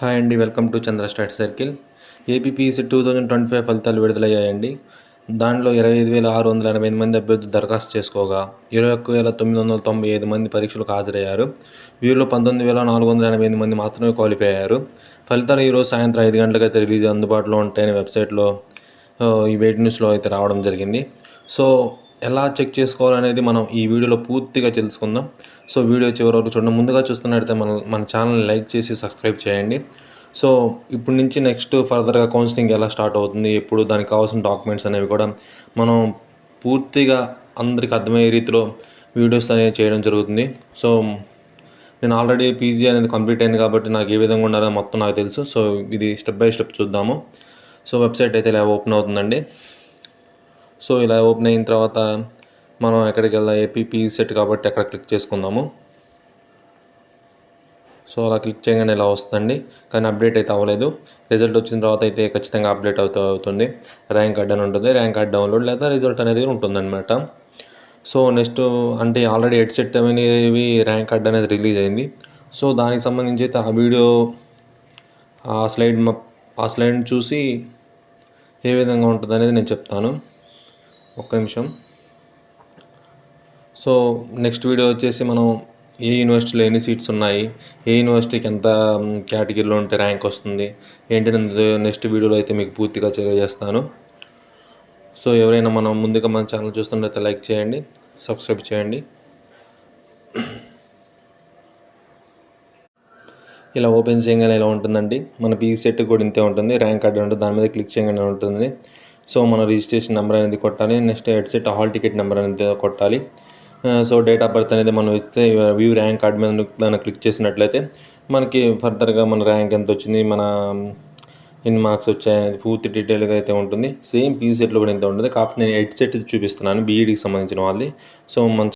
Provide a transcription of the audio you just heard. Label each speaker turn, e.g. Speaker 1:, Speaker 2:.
Speaker 1: Hi అండి welcome to Chandra start circle. APPC two thousand twenty five ఫలితాలు విడుదలయ్యాయండి. దాంట్లో ఇరవై ఐదు వేల ఆరు వందల ఎనభై ఎనిమిది మంది అభ్యర్థులు దరఖాస్తు చేసుకోగా ఇరవై ఒక్క వేల తొమ్మిది వందల తొంభై ఐదు మంది పరీక్షలకు హాజరయ్యారు. వీరిలో పంతొమ్మిది వేల నాలుగు వందల ఎనభై ఎనిమిది మంది మాత్రమే క్వాలిఫై అయ్యారు. ఫలితాలు ఈరోజు సాయంత్రం ఐదు గంటలకైతే రిలీజ్ అందుబాటులో ఉంటాయని వెబ్సైట్లో ఈ వెయిట్ న్యూస్లో అయితే రావడం జరిగింది. సో ఎలా చెక్ చేసుకోవాలనేది మనం ఈ వీడియోలో పూర్తిగా తెలుసుకుందాం. సో వీడియో చివరి వరకు చూడండి. ముందుగా చూస్తున్నట్టయితే మన మన ఛానల్ని లైక్ చేసి సబ్స్క్రైబ్ చేయండి. సో ఇప్పటి నుంచి నెక్స్ట్ ఫర్దర్గా కౌన్సిలింగ్ ఎలా స్టార్ట్ అవుతుంది ఎప్పుడు దానికి కావాల్సిన డాక్యుమెంట్స్ అనేవి కూడా మనం పూర్తిగా అందరికి అర్థమయ్యే రీతిలో వీడియోస్ అనేవి చేయడం జరుగుతుంది. సో నేను ఆల్రెడీ పీజీ అనేది కంప్లీట్ అయింది కాబట్టి నాకు ఏ విధంగా ఉండాలో మొత్తం నాకు తెలుసు. సో ఇది స్టెప్ బై స్టెప్ చూద్దాము. సో వెబ్సైట్ అయితే ఇలా ఓపెన్ అవుతుందండి. సో ఇలా ఓపెన్ అయిన తర్వాత మనం ఎక్కడికి వెళ్దాం? ఏపీపీ సెట్ కాబట్టి అక్కడ క్లిక్ చేసుకుందాము. సో అలా క్లిక్ చేయగానే ఇలా వస్తుందండి. కానీ అప్డేట్ అయితే అవ్వలేదు. రిజల్ట్ వచ్చిన తర్వాత అయితే ఖచ్చితంగా అప్డేట్ అవుతూ అవుతుంది. ర్యాంక్ కార్డ్ అని ఉంటుంది. ర్యాంక్ కార్డ్ డౌన్లోడ్ లేదా రిజల్ట్ అనేది ఉంటుందన్నమాట. సో నెక్స్ట్ అంటే ఆల్రెడీ హెడ్సెట్ అనేవి ర్యాంక్ కార్డ్ అనేది రిలీజ్ అయింది. సో దానికి సంబంధించి అయితే ఆ వీడియో ఆ స్లైడ్ ఆ స్లైడ్ చూసి ఏ విధంగా ఉంటుంది అనేది నేను చెప్తాను. ఒక్క నిమిషం. సో నెక్స్ట్ వీడియో వచ్చేసి మనం ఏ యూనివర్సిటీలో ఎన్ని సీట్స్ ఉన్నాయి ఏ యూనివర్సిటీకి ఎంత కేటగిరీలో ఉంటే ర్యాంక్ వస్తుంది ఏంటనేది నెక్స్ట్ వీడియోలో అయితే మీకు పూర్తిగా తెలియజేస్తాను. సో ఎవరైనా మనం ముందుగా మన ఛానల్ చూస్తున్నట్లయితే లైక్ చేయండి సబ్స్క్రైబ్ చేయండి. ఇలా ఓపెన్ చేయగానే ఇలా ఉంటుందండి. మన పీ సెట్ కూడా ఇంతే ఉంటుంది. ర్యాంక్ కార్డు ఉంటుంది దాని మీద క్లిక్ చేయగానే ఉంటుంది. సో మన రిజిస్ట్రేషన్ నెంబర్ అనేది కొట్టాలి. Next headset hall ticket number అనేది కొట్టాలి. సో డేట్ ఆఫ్ బర్త్ అనేది మనం ఇస్తే వ్యూ ర్యాంక్ కార్డ్ మీద మనం క్లిక్ చేసినట్లయితే మనకి ఫర్దర్గా మన ర్యాంక్ ఎంత వచ్చింది మన ఎన్ని మార్క్స్ వచ్చాయి అనేది పూర్తి డీటెయిల్గా అయితే ఉంటుంది. సేమ్ పీ సెట్లో కూడా ఎంత ఉంటుంది. కాకపోతే నేను హెడ్సెట్ చూపిస్తున్నాను బీఈడికి సంబంధించిన వాళ్ళది. సో మన